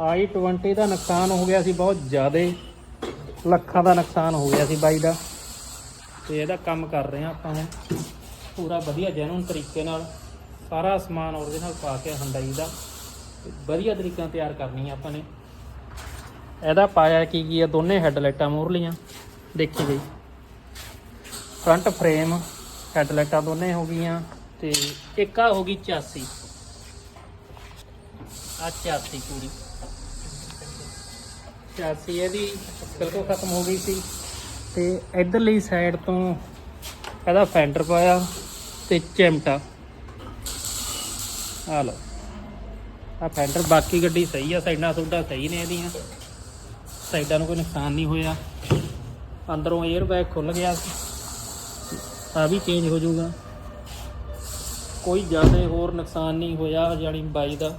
i20 ਦਾ ਨੁਕਸਾਨ ਹੋ ਗਿਆ ਸੀ, ਬਹੁਤ ਜ਼ਿਆਦਾ। ਲੱਖਾਂ ਦਾ ਨੁਕਸਾਨ ਹੋ ਗਿਆ ਸੀ ਬਾਈ ਦਾ। ਤੇ ਇਹਦਾ ਕੰਮ ਕਰ ਰਹੇ ਆ ਆਪਾਂ ਹੁਣ। ਪੂਰਾ ਵਧੀਆ ਜੈਨੂਨ ਤਰੀਕੇ ਨਾਲ, ਸਾਰਾ ਸਮਾਨ ਉਹਦੇ ਨਾਲ ਪਾ ਕੇ ਹੰਡਾਈ ਦਾ। ਵਧੀਆ ਤਰੀਕੇ ਨਾਲ ਤਿਆਰ ਕਰਨੀ ਆ ਆਪਾਂ ਨੇ। ਇਹਦਾ ਪਾਇਆ ਕੀ ਕੀ ਆ, ਦੋਨੇ ਹੈਡਲਾਈਟਾਂ ਮੂਹਰਲੀਆਂ ਦੇਖੀ ਗਈ ਫਰੰਟ ਫਰੇਮ ਹੈਡਲਾਈਟਾਂ ਦੋਨੇ ਹੋ ਗਈਆਂ। ਤੇ ਇੱਕ ਆ ਹੋ ਗਈ 84 ਆ 84 ਪੂਰੀ। 84 ਇਹਦੀ ਬਿਲਕੁਲ ਖਤਮ ਹੋ ਗਈ ਸੀ। ਤੇ ਇਧਰਲੀ ਸਾਈਡ ਤੋਂ ਇਹਦਾ ਫੈਂਡਰ ਪਾਇਆ ਤੇ ਚਿਮਟਾ। ਆ ਲਓ। ਆ ਫੈਂਡਰ ਬਾਕੀ ਗੱਡੀ ਸਹੀ ਆ, ਸਾਈਡਾਂ ਸੁੱਡਾ ਸਹੀ ਨੇ ਇਹਦੀਆਂ। ਸਾਈਡਾਂ ਨੂੰ ਕੋਈ ਨੁਕਸਾਨ ਨਹੀਂ ਹੋਇਆ। ਅੰਦਰੋਂ 에ਅਰ ਬੈਗ ਖੁੱਲ ਗਿਆ ਆ ਵੀ ਚੇਂਜ ਹੋ ਜਾਊਗਾ। ਕੋਈ ਜ਼ਿਆਦਾ ਹੋਰ ਨੁਕਸਾਨ ਨਹੀਂ ਹੋਇਆ ਜਾਨੀ ਬਾਈ ਦਾ।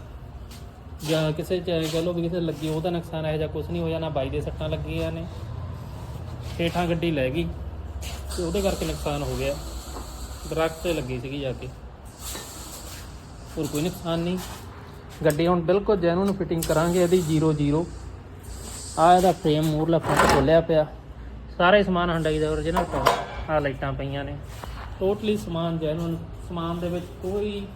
ਜਾਂ ਕਿਸੇ ਚ ਕਹ ਲਓ ਵੀ ਕਿਸੇ ਲੱਗੀ ਤਾਂ ਨੁਕਸਾਨ ਆਇਆ ਜਾਂ ਕੁਝ ਨਹੀਂ ਹੋਇਆ, ਨਾ ਬਾਈ ਦੇ ਸੱਟਾਂ ਲੱਗੀਆਂ ਨੇ। ਹੇਠਾਂ ਗੱਡੀ ਲੈ ਗਈ ਤੇ ਉਹਦੇ ਕਰਕੇ ਨੁਕਸਾਨ ਹੋ ਗਿਆ। ਦਰਖਤ ਤੇ ਲੱਗੀ ਸੀਗੀ ਜਾ ਕੇ। ਹੋਰ ਕੋਈ ਨੁਕਸਾਨ ਨਹੀਂ। ਗੱਡੀ ਹੁਣ ਬਿਲਕੁਲ ਜੈਨੂਨ ਫਿਟਿੰਗ ਕਰਾਂਗੇ, ਇਹਦੀ 00 ਆ ਇਹਦਾ ਫਰੇਮ ਮੂਰਲਾ ਫਰੰਟ ਖੋਲਿਆ ਪਿਆ। ਸਾਰੇ ਸਮਾਨ ਹੰਡਾਈ ਦਾ origignal ਤੋਂ ਆ ਲਾਈਟਾਂ ਪਈਆਂ ਨੇ। ਟੋਟਲੀ ਸਮਾਨ ਜੈਨੂਨ, ਸਮਾਨ ਦੇ ਵਿੱਚ ਕੋਈ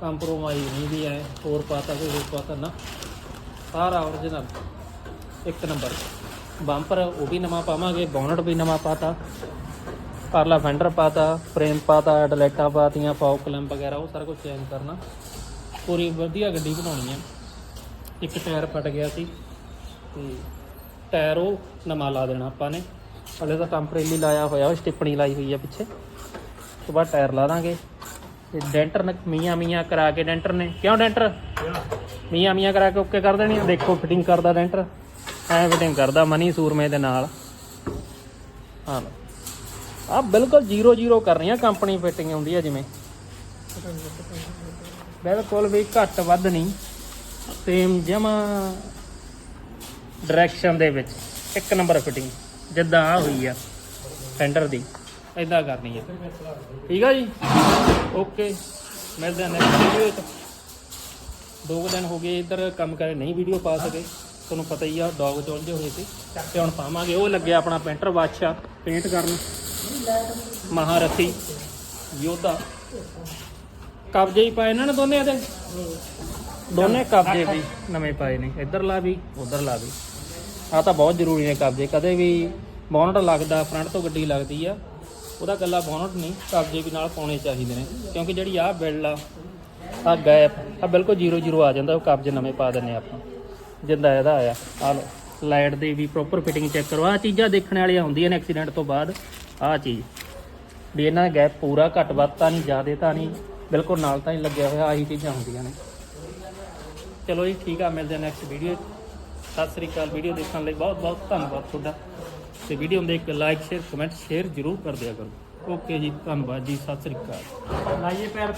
ਕੰਪਰੋਮਾਈਜ਼ ਨਹੀਂ ਵੀ ਹੈ ਹੋਰ ਪਾਤਾ ਕੋਈ ਹੋਰ ਪਾਤਾ ਨਾ। ਸਾਰਾ origignal ਇੱਕ ਨੰਬਰ ਬੰਪਰ ਉਹ ਵੀ ਨਵਾਂ ਪਾਵਾਂਗੇ ਬੋਨਟ ਵੀ ਨਵਾਂ ਪਾਤਾ। ਪਰਲਾ ਫੈਂਡਰ ਪਾਤਾ ਫਰੇਮ ਪਾਤਾ ਹੈਡਲਾਈਟਾਂ ਪਾਤੀਆਂ ਫੌਗ ਕਲੈਂਪ ਵਗੈਰਾ, ਉਹ ਸਾਰਾ ਕੁਝ ਚੇਂਜ ਕਰਨਾ। ਪੂਰੀ ਵਧੀਆ ਗੱਡੀ ਬਣਾਉਣੀ ਹੈ ਇੱਕ ਟਾਇਰ ਫਟ ਗਿਆ ਸੀ। ਤੇ ਟਾਇਰ ਉਹ ਨਵਾਂ ਲਾ ਦੇਣਾ ਆਪਾਂ ਨੇ। ਹਲੇ ਤਾਂ ਟੈਂਪਰੇਰੀ ਲਾਇਆ ਹੋਇਆ, ਉਹ ਸਟਿੱਪਣੀ ਲਾਈ ਹੋਈ ਹੈ ਪਿੱਛੇ। ਉਸ ਤੋਂ ਬਾਅਦ ਟਾਇਰ ਲਾ ਦਾਂਗੇ। ਤੇ ਡੈਂਟਰ ਨੇ ਮੀਆਂ ਮੀਆਂ ਕਰਾ ਕੇ ਡੈਂਟਰ ਨੇ। ਕਿਉਂ ਡੈਂਟਰ? ਮੀਆਂ ਮੀਆਂ ਕਰਾ ਕੇ ਓਕੇ ਕਰ ਦੇਣੀ ਦੇਖੋ ਫਿਟਿੰਗ ਕਰਦਾ ਡੈਂਟਰ। ਐ ਫਿਟਿੰਗ ਕਰਦਾ ਮਨੀ ਸੂਰਮੇ ਦੇ ਨਾਲ। ਹਾਂ। ਆ ਬਿਲਕੁਲ 00 ਕਰਨੀ ਆ ਕੰਪਨੀ ਫਿਟਿੰਗ ਆਉਂਦੀ ਹੈ ਜਿਵੇਂ। ਬਿਲਕੁਲ ਵੀ ਘੱਟ ਵੱਧ ਨਹੀਂ। ਸੇਮ ਜਮਾ ਡਾਇਰੈਕਸ਼ਨ ਦੇ ਵਿੱਚ। ਇੱਕ ਨੰਬਰ ਫਿਟਿੰਗ ਜਿੱਦਾਂ ਆ ਹੋਈ ਆ। ਫੈਂਡਰ ਦੀ। ਇਦਾਂ ਕਰਨੀ ਹੈ ਠੀਕ ਆ ਜੀ? ਓਕੇ। ਮਿਲਦੇ ਹਾਂ ਨੈਕਸਟ ਵੀਡੀਓ ਵਿੱਚ ਦੋ ਕੁ ਦਿਨ ਹੋ ਗਏ ਇੱਧਰ ਕੰਮ ਕਰੇ ਨਹੀਂ ਵੀਡੀਓ ਪਾ ਸਕੇ। ਤੁਹਾਨੂੰ ਪਤਾ ਹੀ ਆ ਡੌਗ ਚੁਲਝੇ ਹੋਏ ਸੀ। ਤੇ ਹੁਣ ਪਾਵਾਂਗੇ। ਉਹ ਲੱਗਿਆ ਆਪਣਾ ਪੈਂਟਰ ਬਾਦਸ਼ਾਹ ਪੇਂਟ ਕਰਨ। ਮਹਾਰਥੀ ਯੋਧਾ। ਕਬਜੇ ਹੀ ਪਾਏ ਇਹਨਾਂ ਨੇ ਦੋਨੇ ਇਹਦੇ? ਦੋਨੇ ਕਬਜੇ ਵੀ। ਨਵੇਂ ਪਾਏ ਨੇ। ਇੱਧਰਲਾ ਵੀ ਉਧਰਲਾ ਵੀ। ਆ ਤਾਂ ਬਹੁਤ ਜ਼ਰੂਰੀ ਨੇ ਕਬਜੇ। ਕਦੇ ਵੀ ਬੋਨਟ ਲੱਗਦਾ ਫਰੰਟ ਤੋਂ ਗੱਡੀ ਲੱਗਦੀ ਆ। ਉਹਦਾ ਗੱਲਾ ਬੋਨਟ ਨਹੀਂ ਕਬਜੇ ਵੀ ਨਾਲ ਪਾਉਣੇ ਚਾਹੀਦੇ ਨੇ। ਕਿਉਂਕਿ ਜਿਹੜੀ ਆਹ ਬਿਲਡ ਆ ਆ ਗੈਪ ਆ ਬਿਲਕੁਲ 00 ਆ ਜਾਂਦਾ, ਉਹ ਕਬਜੇ ਨਵੇਂ ਪਾ ਦਿੰਨੇ ਆਪਾਂ। ਜਿੰਦਾ ਇਹਦਾ ਆਇਆ। ਆ ਲੋ ਲਾਈਟ ਦੀ ਵੀ ਪ੍ਰੋਪਰ ਫਿਟਿੰਗ ਚੈੱਕ ਕਰੋ। ਆ ਚੀਜ਼ਾਂ ਦੇਖਣ ਵਾਲੀਆਂ ਹੁੰਦੀਆਂ ਨੇ ਐਕਸੀਡੈਂਟ ਤੋਂ ਬਾਅਦ। ਆ ਚੀਜ਼। ਵੀ ਇਹਨਾਂ ਦਾ ਗੈਪ ਪੂਰਾ ਘੱਟ ਵੱਧ ਤਾਂ ਨਹੀਂ, ਜ਼ਿਆਦੇ ਤਾਂ ਨਹੀਂ, ਬਿਲਕੁਲ ਨਾਲ ਤਾਂ ਹੀ ਲੱਗਿਆ ਹੋਇਆ, ਆਹੀ ਚੀਜ਼ਾਂ ਹੁੰਦੀਆਂ ਨੇ। ਚਲੋ ਜੀ, ਠੀਕ ਆ, ਮਿਲਦੇ ਆ ਨੈਕਸਟ ਵੀਡੀਓ ਸਤਿ ਸ੍ਰੀ ਅਕਾਲ। ਵੀਡੀਓ ਦੇਖਣ ਲਈ ਬਹੁਤ ਬਹੁਤ ਧੰਨਵਾਦ ਤੁਹਾਡਾ। ਤੇ ਵੀਡੀਓ ਨੂੰ ਇੱਕ ਲਾਈਕ ਸ਼ੇਅਰ ਕਮੈਂਟ ਸ਼ੇਅਰ ਜ਼ਰੂਰ ਕਰ ਦਿਆ ਕਰੋ। ਓਕੇ ਜੀ, ਧੰਨਵਾਦ ਜੀ, ਸਤਿ ਸ੍ਰੀ ਅਕਾਲ। ਲਾਈਏ ਪੈਰ